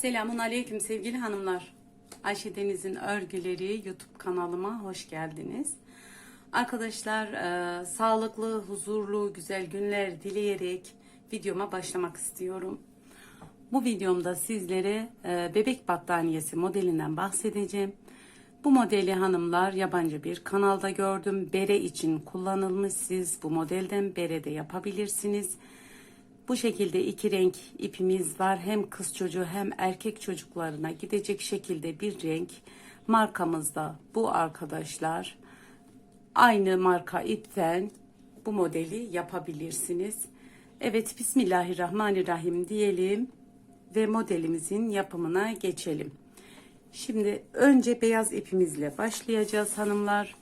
Selamun Aleyküm sevgili hanımlar. Ayşe Deniz'in Örgüleri YouTube kanalıma hoş geldiniz. Arkadaşlar e, sağlıklı, huzurlu, güzel günler dileyerek videoma başlamak istiyorum. Bu videomda sizlere e, bebek battaniyesi modelinden bahsedeceğim. Bu modeli hanımlar yabancı bir kanalda gördüm. Bere için kullanılmış. Siz bu modelden bere de yapabilirsiniz. Bu şekilde iki renk ipimiz var. Hem kız çocuğu hem erkek çocuklarına gidecek şekilde bir renk. Markamızda bu arkadaşlar. Aynı marka ipten bu modeli yapabilirsiniz. Evet Bismillahirrahmanirrahim diyelim ve modelimizin yapımına geçelim. Şimdi önce beyaz ipimizle başlayacağız hanımlar.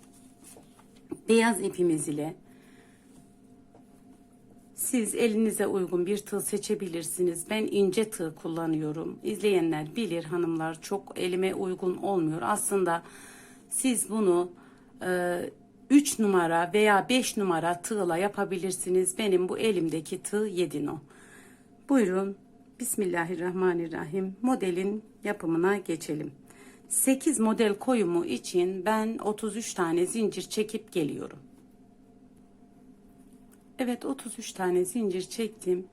Beyaz ipimiz ile siz elinize uygun bir tığ seçebilirsiniz. Ben ince tığ kullanıyorum. İzleyenler bilir hanımlar çok elime uygun olmuyor. Aslında siz bunu 3 numara veya 5 numara tığla yapabilirsiniz. Benim bu elimdeki tığ 7 no. Buyurun Bismillahirrahmanirrahim modelin yapımına geçelim. 8 model koyumu için ben 33 tane zincir çekip geliyorum. Evet 33 tane zincir çektim.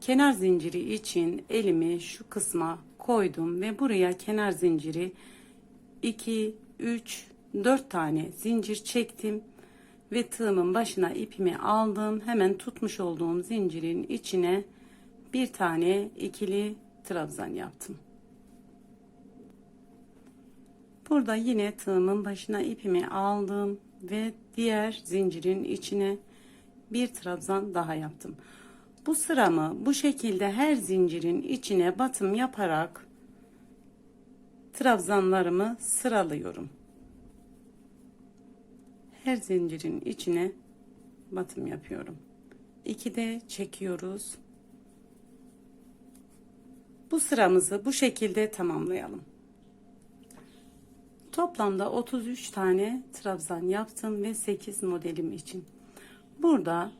Kenar zinciri için elimi şu kısma koydum ve buraya kenar zinciri 2 3 4 tane zincir çektim ve tığımın başına ipimi aldım. Hemen tutmuş olduğum zincirin içine bir tane ikili trabzan yaptım. Burada yine tığımın başına ipimi aldım ve diğer zincirin içine bir trabzan daha yaptım. Bu sıramı bu şekilde her zincirin içine batım yaparak trabzanlarımı sıralıyorum. Her zincirin içine batım yapıyorum. İki de çekiyoruz. Bu sıramızı bu şekilde tamamlayalım. Toplamda 33 tane trabzan yaptım ve 8 modelim için. Burada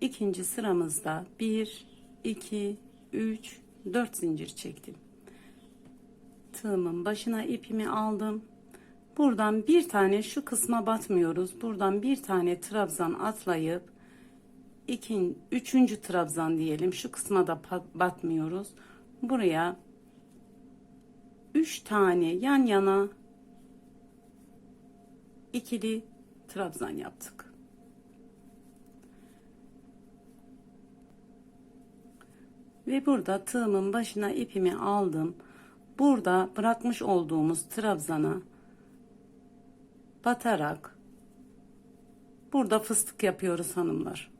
ikinci sıramızda 1, 2, 3, 4 zincir çektim. Tığımın başına ipimi aldım. Buradan bir tane şu kısma batmıyoruz. Buradan bir tane trabzan atlayıp ikin, üçüncü trabzan diyelim. Şu kısma da batmıyoruz. Buraya üç tane yan yana ikili trabzan yaptık. Ve burada tığımın başına ipimi aldım. Burada bırakmış olduğumuz trabzana batarak burada fıstık yapıyoruz hanımlar.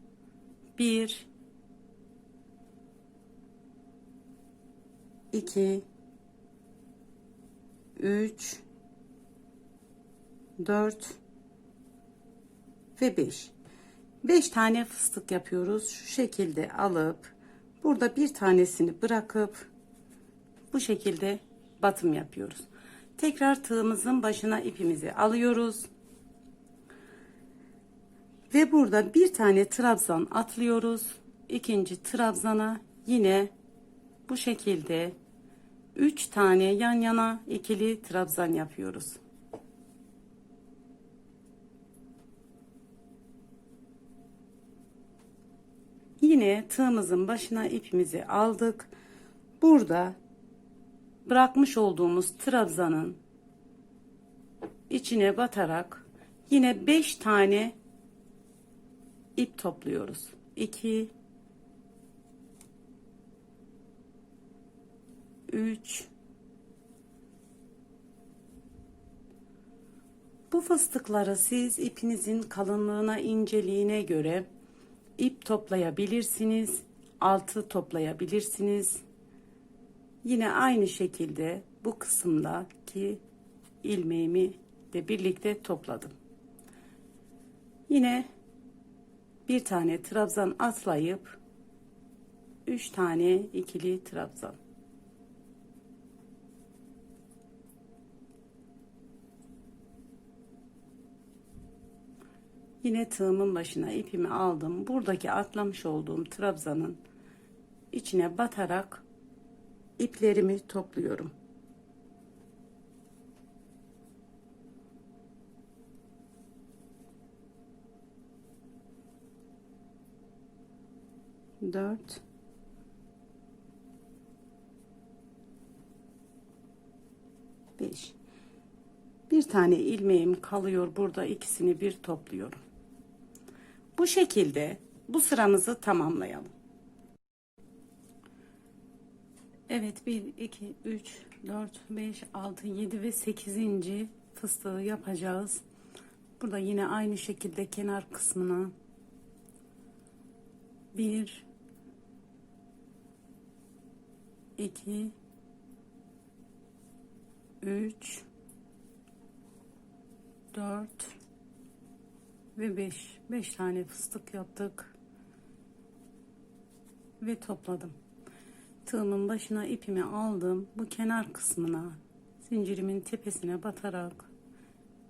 Bir, iki, üç, dört ve beş. Beş tane fıstık yapıyoruz. Şu şekilde alıp Burada bir tanesini bırakıp bu şekilde batım yapıyoruz. Tekrar tığımızın başına ipimizi alıyoruz. Ve burada bir tane trabzan atlıyoruz. İkinci trabzana yine bu şekilde 3 tane yan yana ikili trabzan yapıyoruz. Yine tığımızın başına ipimizi aldık. Burada bırakmış olduğumuz trabzanın içine batarak yine 5 tane ip topluyoruz. 2 3 Bu fıstıkları siz ipinizin kalınlığına, inceliğine göre ip toplayabilirsiniz. Altı toplayabilirsiniz. Yine aynı şekilde bu kısımdaki ilmeğimi de birlikte topladım. Yine bir tane trabzan atlayıp üç tane ikili trabzan. Yine tığımın başına ipimi aldım. Buradaki atlamış olduğum trabzanın içine batarak iplerimi topluyorum. Dört. Beş. Bir tane ilmeğim kalıyor burada ikisini bir topluyorum. Bu şekilde bu sıramızı tamamlayalım. Evet 1 2 3 4 5 6 7 ve 8. fıstığı yapacağız. Burada yine aynı şekilde kenar kısmına 1 2 3 4 ve 5 5 tane fıstık yaptık. Ve topladım. Tığımın başına ipimi aldım bu kenar kısmına zincirimin tepesine batarak.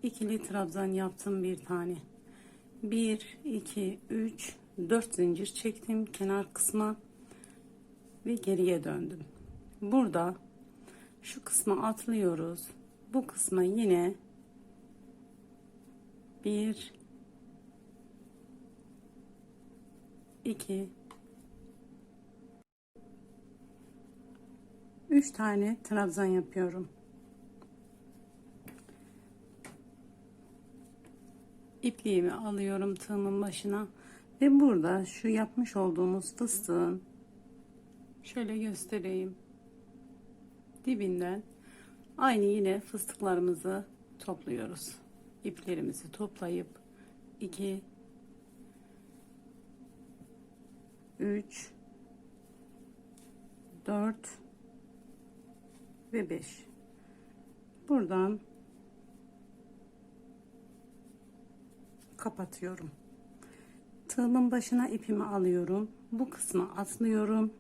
İkili trabzan yaptım bir tane. 1 2 3 4 zincir çektim kenar kısma ve geriye döndüm. Burada şu kısmı atlıyoruz. Bu kısma yine bir iki. Üç tane trabzan yapıyorum. İpliğimi alıyorum tığımın başına ve burada şu yapmış olduğumuz fıstığın şöyle göstereyim. Dibinden aynı yine fıstıklarımızı topluyoruz. İplerimizi toplayıp 2 3 4 ve 5 buradan kapatıyorum. Tığımın başına ipimi alıyorum. Bu kısmı atlıyorum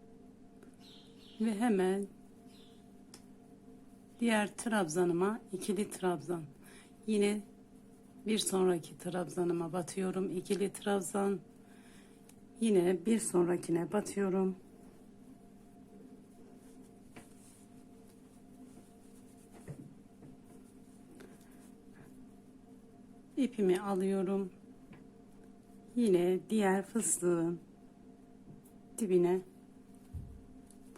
ve hemen diğer trabzanıma ikili trabzan. Yine bir sonraki trabzanıma batıyorum. İkili trabzan yine bir sonrakine batıyorum. İpimi alıyorum. Yine diğer fıstığın dibine.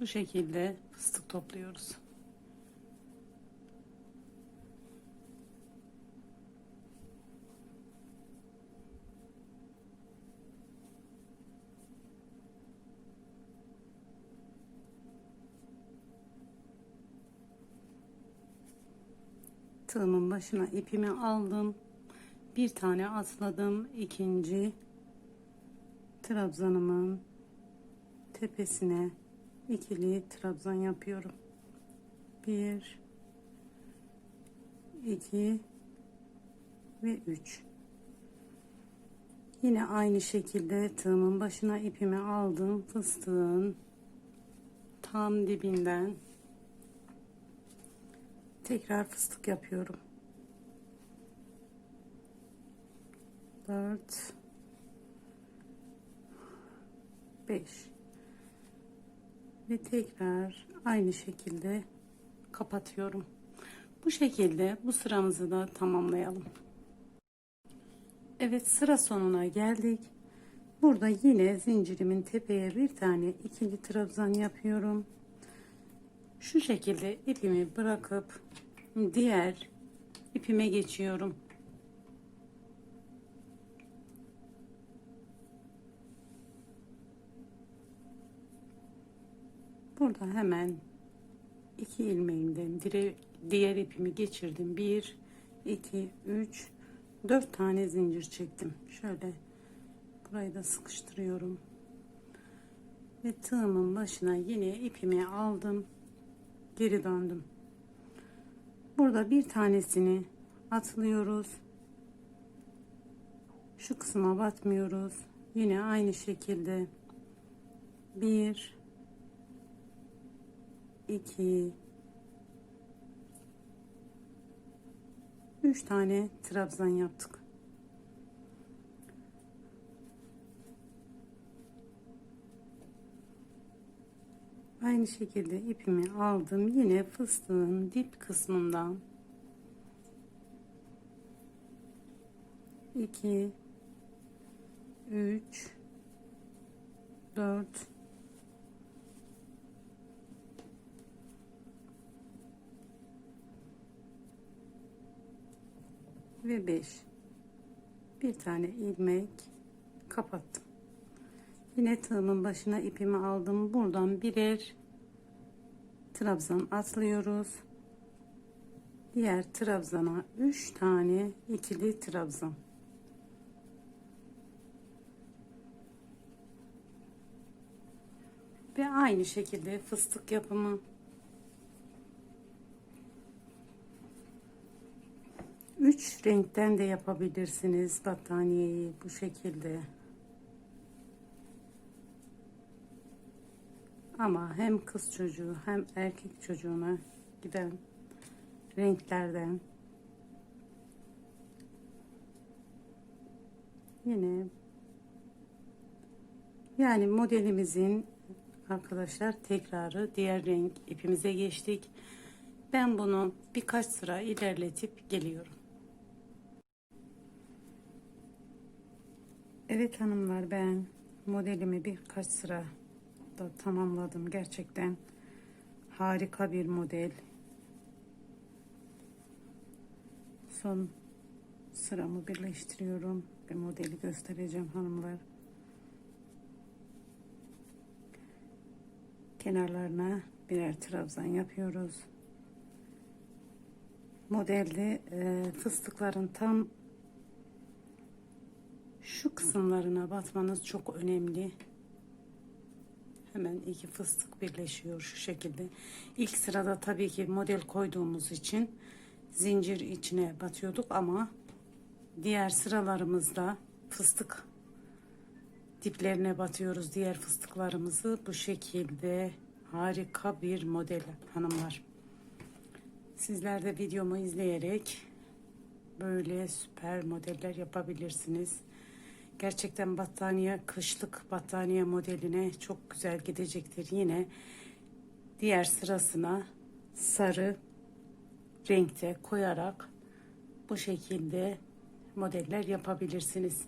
Bu şekilde fıstık topluyoruz tığımın başına ipimi aldım. Bir tane atladım. İkinci trabzanımın tepesine ikili trabzan yapıyorum. Bir iki ve üç. Yine aynı şekilde tığımın başına ipimi aldım. Fıstığın tam dibinden tekrar fıstık yapıyorum. 4 5 ve tekrar aynı şekilde kapatıyorum. Bu şekilde bu sıramızı da tamamlayalım. Evet sıra sonuna geldik. Burada yine zincirimin tepeye bir tane ikili trabzan yapıyorum şu şekilde ipimi bırakıp diğer ipime geçiyorum. Burada hemen iki ilmeğimden diğer ipimi geçirdim. Bir, iki, üç, dört tane zincir çektim. Şöyle burayı da sıkıştırıyorum. Ve tığımın başına yine ipimi aldım geri döndüm. Burada bir tanesini atlıyoruz. Şu kısma batmıyoruz. Yine aynı şekilde bir iki üç tane trabzan yaptık. Aynı şekilde ipimi aldım. Yine fıstığın dip kısmından. 2 3 4 ve 5 bir tane ilmek kapattım yine tığımın başına ipimi aldım. Buradan birer trabzan atlıyoruz. Diğer trabzana 3 tane ikili trabzan. Ve aynı şekilde fıstık yapımı. Üç renkten de yapabilirsiniz battaniyeyi bu şekilde. Ama hem kız çocuğu hem erkek çocuğuna giden renklerden yine yani modelimizin arkadaşlar tekrarı diğer renk ipimize geçtik. Ben bunu birkaç sıra ilerletip geliyorum. Evet hanımlar ben modelimi birkaç sıra da tamamladım. Gerçekten harika bir model. Son sıramı birleştiriyorum ve modeli göstereceğim hanımlar. Kenarlarına birer trabzan yapıyoruz. Modelde e, fıstıkların tam şu kısımlarına batmanız çok önemli. Hemen iki fıstık birleşiyor şu şekilde. İlk sırada tabii ki model koyduğumuz için zincir içine batıyorduk ama diğer sıralarımızda fıstık diplerine batıyoruz diğer fıstıklarımızı bu şekilde harika bir model hanımlar. Sizler de videomu izleyerek böyle süper modeller yapabilirsiniz. Gerçekten battaniye kışlık battaniye modeline çok güzel gidecektir. Yine diğer sırasına sarı renkte koyarak bu şekilde modeller yapabilirsiniz.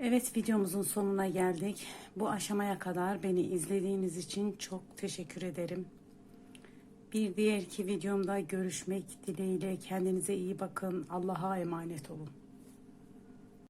Evet videomuzun sonuna geldik. Bu aşamaya kadar beni izlediğiniz için çok teşekkür ederim. Bir diğerki videomda görüşmek dileğiyle kendinize iyi bakın. Allah'a emanet olun.